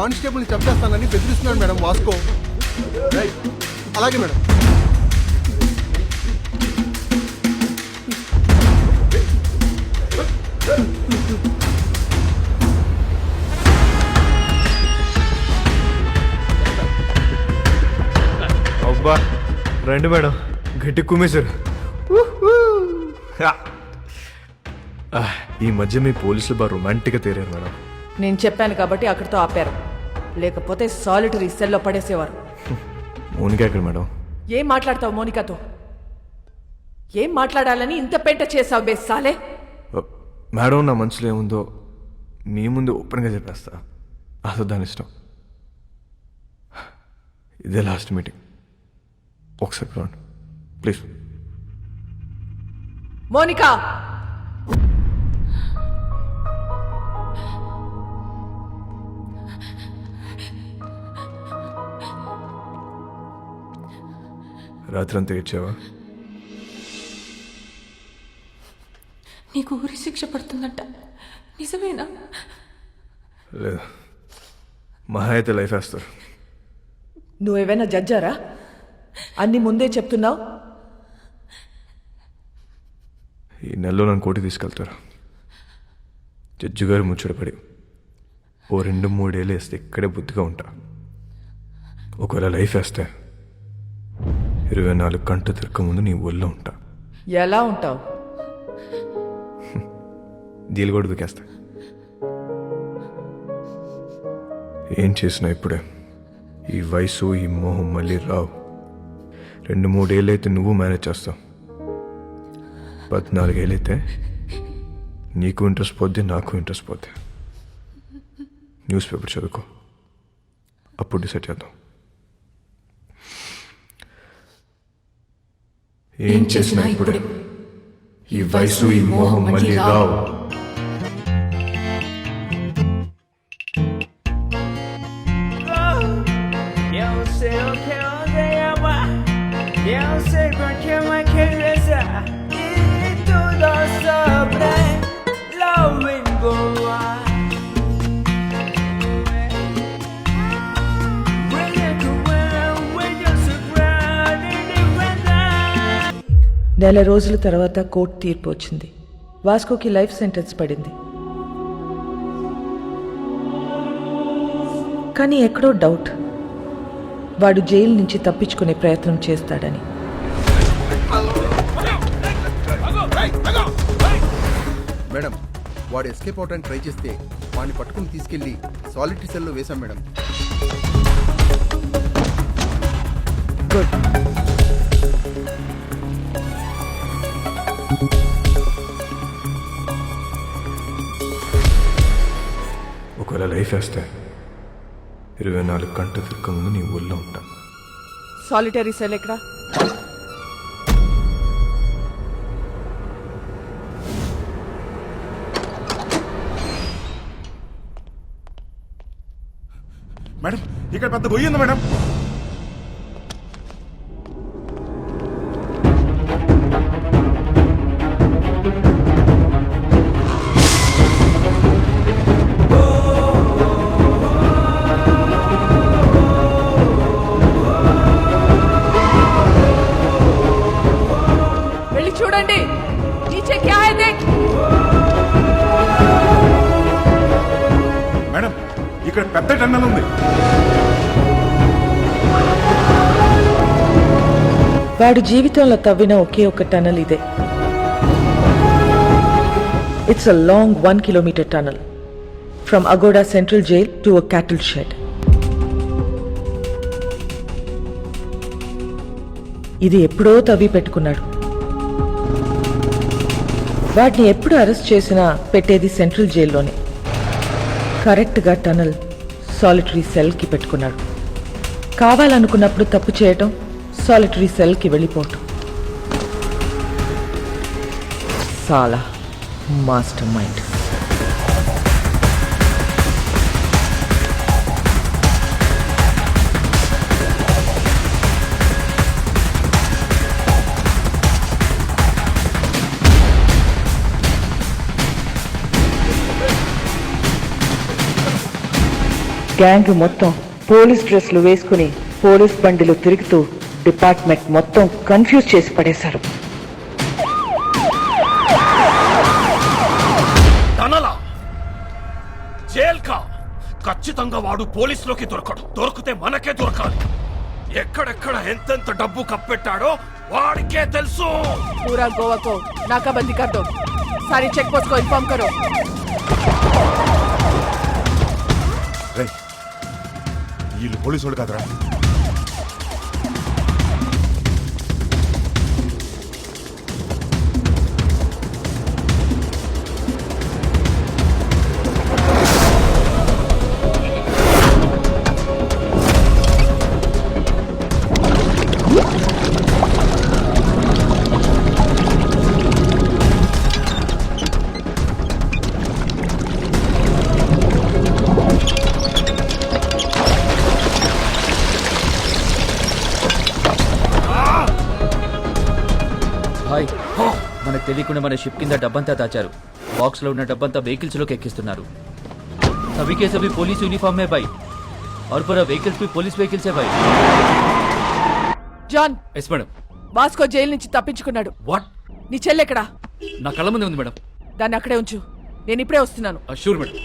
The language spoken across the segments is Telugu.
కానిస్టేబుల్ని చంపేస్తానని బెదిరిస్తున్నాడు మేడం వాస్కో. అలాగే మేడం. అబ్బా రండి మేడం. గట్టి కుమ్మేశారు. ఆ, ఈ మధ్య మీ పోలీసులు బాగా రొమాంటిక్గా తీరారు మేడం. నేను చెప్పాను కాబట్టి అక్కడితో ఆపారు. లేకపోతే సాలిటరీ సెల్లో పడేసేవారు. మౌనిక ఎక్కడ మేడం? ఏం మాట్లాడతావు మోనికాతో? ఏం మాట్లాడాలని ఇంత పెంట చేసావు బే సాలే? మేడం నా మనసులో ఏముందో మీ ముందు ఓపెన్గా చెప్పేస్తా. అసలు దాని ఇష్టం. ఇదే లాస్ట్ మీటింగ్ ఒకసారి ప్లీజ్ మోనికా! రాత్రి అంతా ఏడ్చావా? నీకు ఊరి శిక్ష పడుతుందంట. నిజమేనా? లేదు మహా అయితే లైఫ్ వేస్తారు. నువ్వేమైనా జడ్జారా? అన్ని ముందే చెప్తున్నావు? ఈ నెలలో నన్ను కోటి తీసుకెళ్తారు. జడ్జి గారు ముచ్చటపడి ఓ రెండు మూడేళ్ళు వేస్తే ఇక్కడే బుద్ధిగా ఉంటా. ఒకవేళ లైఫ్ వేస్తే ఇరవై నాలుగు గంటలు తిరగక ముందు నీ ఒళ్ళో ఉంటా. ఎలా ఉంటావు? దీలు కూడా దుకేస్తా ఏం చేసినా ఇప్పుడే. ఈ వయసు ఈ మోహం మళ్ళీ రావు. రెండు మూడేళ్ళు అయితే నువ్వు మేనేజ్ చేస్తావు. పద్నాలుగేళ్ళు అయితే నీకు ఇంట్రెస్ట్ పోద్ది నాకు ఇంట్రెస్ట్ పోద్ది. న్యూస్ పేపర్ చదువుకో. అప్పుడు డిసైడ్ చేద్దాం. ఏం చేసినా ఇప్పుడే ఈ వయసు ఈ మోహం మళ్ళీ రావు Eu sei నెల రోజుల తర్వాత కోర్టు తీర్పు వచ్చింది. వాస్కోకి లైఫ్ సెంటెన్స్ పడింది. కానీ ఎక్కడో డౌట్. వాడు జైలు నుంచి తప్పించుకునే ప్రయత్నం చేస్తాడని. మేడం వాడు ఎస్కేప్ అవడానికి ట్రై చేస్తే వాడిని పట్టుకుని తీసుకెళ్ళి సాలిటరీ సెల్లో వేశాం మేడం. గుడ్. ఒకవేళ లైఫ్ వేస్తే ఇరవై నాలుగు గంటలు తిరగక ముందు నీ ఊళ్ళో ఉంటా. సాలిటరీ సెల్ ఎక్కడ? మేడం ఇక్కడ పెద్ద గొయ్యి ఉంది మేడం. ఇక్కడ పెద్ద టన్నల్ ఉంది. వాడు జీవితంలో తవ్విన ఒకే ఒక టనల్ ఇదే. It's a long one kilometre tunnel from Aguada central jail to a cattle shed ఇది ఎప్పుడో తవ్వి పెట్టుకున్నాడు. వాటిని ఎప్పుడు అరెస్ట్ చేసినా పెట్టేది సెంట్రల్ జైల్లోనే కరెక్ట్గా టనల్ సాలిటరీ సెల్కి పెట్టుకున్నాడు. కావాలనుకున్నప్పుడు తప్పు చేయటం సాలిటరీ సెల్కి వెళ్ళిపోవటం. సాలా మాస్టర్ మైండ్ గ్యాంగ్ మొత్తం పోలీస్ డ్రెస్లు వేసుకుని పోలీస్ బండిలు తిరుగుతూ డిపార్ట్మెంట్ మొత్తం కన్ఫ్యూజ్ చేసి పడేశారు. ఖచ్చితంగా వాడు పోలీసులోకి దొరకడు. దొరికితే మనకే దొరకాలి. ఎక్కడెక్కడ ఎంతెంత డబ్బు కప్పెట్టాడో వాడికే తెలుసు. పూరా గోవాకో నాకాబందీ కర్దో sorry check post inform inform కరో వీళ్ళు పోలీసు వాళ్ళు కదరా తెలియకుండా మన షిప్ కింద డబ్బంతా దాచారు బాక్స్ లో ఉన్న డబ్బంతా వెహికల్స్ లోకి ఎక్కిస్తున్నారు सभी के सभी पुलिस यूनिफॉर्म में भाई और पूरा व्हीकल्स भी पुलिस व्हीकल्स है भाई John S madam Vasco jail నుంచి తప్పించుకున్నాడు వాట్ నీ చెల్లెక్కడా నా కళ్ళ ముందే ఉంది మేడం దాన్ని అక్కడే ఉంచు నేను ఇప్పుడే వస్తున్నాను షూర్ మేడం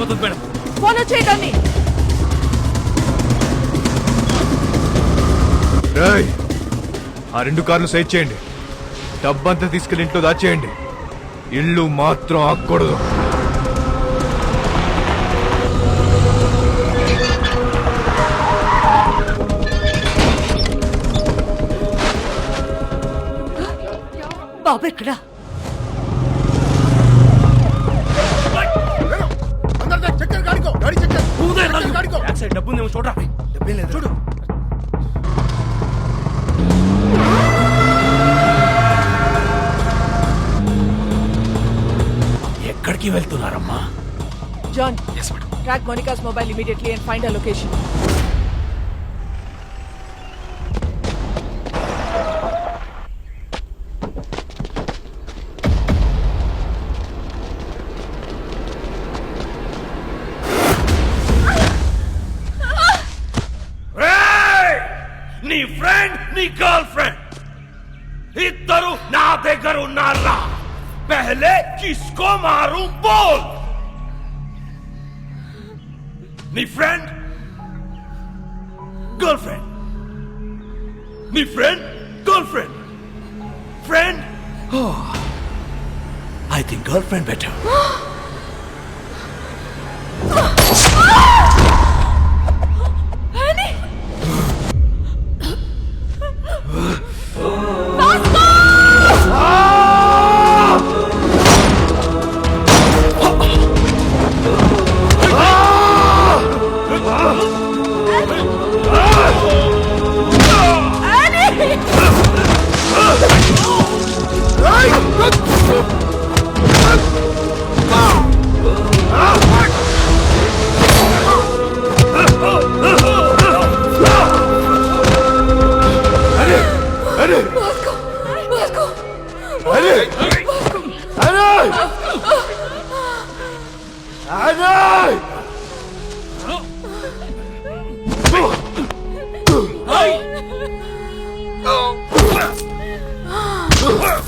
పడిపోతుంది మేడం. ఫోన్ చేయడాన్ని రేయ్, ఆ రెండు కార్లు సైడ్ చేయండి. డబ్బంతా తీసుకెళ్ళి ఇంట్లో దాచేయండి. ఇల్లు మాత్రం ఆక్కూడదు బాబు ఎక్కడా? Track Monica's mobile immediately and find her location. నీ ఫ్రెండ్ నీ గర్ల్ ఫ్రెండ్. ఇద్దరు నా దగ్గర ఉన్నారా? పహలే కిస్కో మారు బోల్! నీ ఫ్రెండ్ గర్ల్ ఫ్రెండ్ నీ friend girlfriend friend I think girlfriend better Ugh!